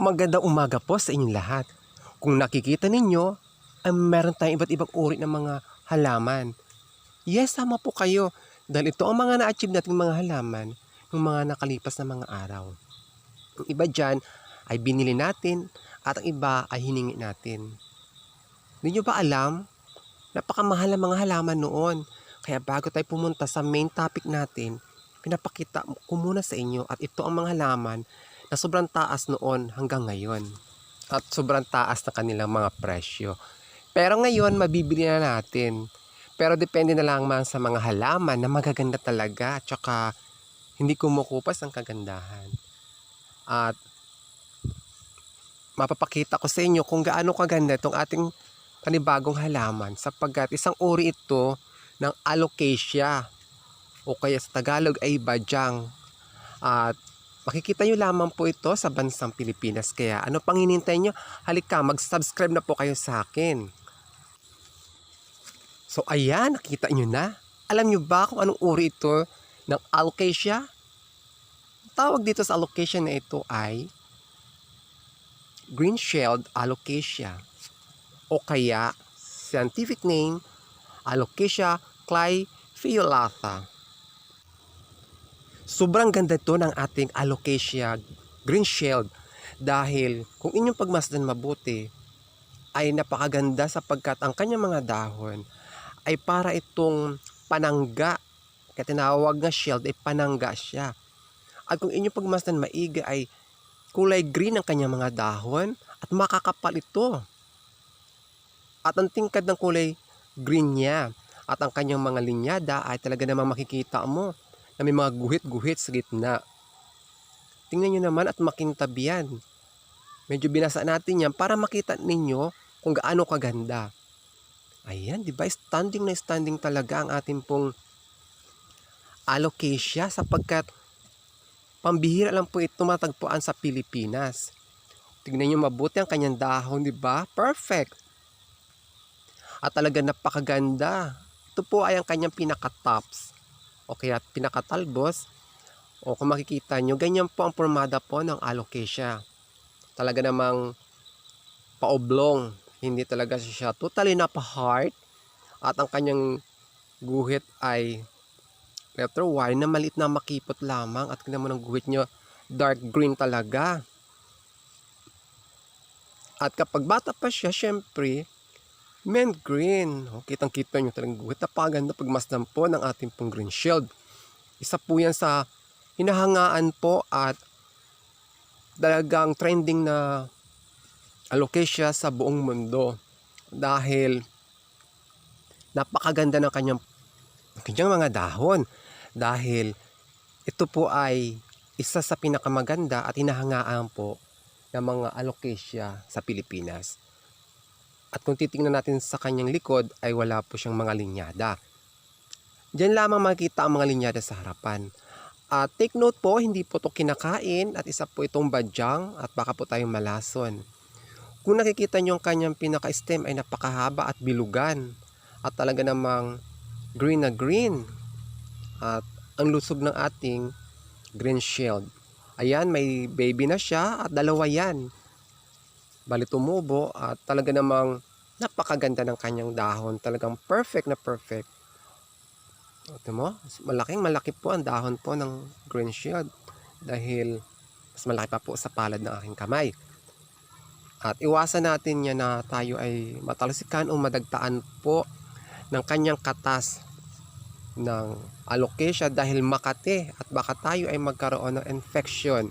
Magandang umaga po sa inyong lahat. Kung nakikita ninyo, ay meron tayong iba't ibang uri ng mga halaman. Yes, tama po kayo. Dahil ito ang mga na-achieve nating mga halaman ng mga nakalipas na mga araw. Ang iba dyan ay binili natin at ang iba ay hiningi natin. Hindi nyo ba alam? Napakamahal ang mga halaman noon. Kaya bago tayo pumunta sa main topic natin, pinapakita ko muna sa inyo at ito ang mga halaman na sobrang taas noon hanggang ngayon. At sobrang taas na kanilang mga presyo. Pero ngayon, mabibili na natin. Pero depende na lang man sa mga halaman na magaganda talaga. Tsaka hindi kumukupas ang kagandahan. At mapapakita ko sa inyo kung gaano kaganda itong ating panibagong halaman sapagkat isang uri ito ng alocasia o kaya sa Tagalog ay badyang. At makikita nyo lamang po ito sa bansang Pilipinas. Kaya ano pang hinintay nyo? Halika, mag-subscribe na po kayo sa akin. So ayan, nakita nyo na. Alam nyo ba kung anong uri ito ng alocasia? Tawag dito sa alocasia na ito ay green-shelled alocasia o kaya scientific name Alocasia cliviolata. Sobrang ganda ito ng ating Alocasia green-shelled dahil kung inyong pagmasdan mabuti ay napakaganda sapagkat ang kanyang mga dahon ay para itong panangga. Kaya tinawag na shield ay panangga siya. At kung inyong pagmasdan maigi ay kulay green ang kanyang mga dahon at makakapal ito. At ang tingkad ng kulay green niya at ang kanyang mga linyada ay talaga namang makikita mo na may mga guhit-guhit sa gitna. Tingnan nyo naman at makintab yan. Medyo binasa natin yan para makita ninyo kung gaano kaganda. Ayan, di ba? Standing na standing talaga ang ating pong alocasia sapagkat pambihira lang po ito matagpuan sa Pilipinas. Tingnan nyo mabuti ang kanyang dahon, di ba? Perfect! At talaga napakaganda. Ito po ay ang kanyang pinaka-tops o kaya pinaka-talbos. O kung makikita nyo, ganyan po ang formada po ng alocasia. Talaga namang paoblong. Hindi talaga siya totally napa-hard. At ang kanyang guhit ay letter Y na maliit na makipot lamang. At tingnan mo ng guhit nyo, dark green talaga. At kapag bata pa siya, syempre, mint green. O, kitang-kita nyo talagang guhit. Napaganda pagmasdan po ng ating pong green shield. Isa po yan sa hinahangaan po at talagang trending na alocasia sa buong mundo. Dahil napakaganda ng kanyang, kanyang mga dahon. Dahil ito po ay isa sa pinakamaganda at hinahangaan po ng mga alocasia sa Pilipinas. At kung titingnan natin sa kanyang likod ay wala po siyang mga linyada. Diyan lamang makita ang mga linyada sa harapan. At take note po, hindi po ito kinakain at isa po itong badyang at baka po tayong malason. Kung nakikita nyo ang kanyang pinaka-stem ay napakahaba at bilugan. At talaga namang green na green. At ang lusog ng ating green shield. Ayan, may baby na siya at dalawa yan. Bali tumubo at talaga namang napakaganda ng kanyang dahon. Talagang perfect na perfect. Ito mo, malaking malaki po ang dahon po ng green shield. Dahil mas malaki pa po sa palad ng aking kamay. At iwasan natin yan na tayo ay matalsikan o madagtaan po ng kanyang katas ng alocasia dahil makate at baka tayo ay magkaroon ng infection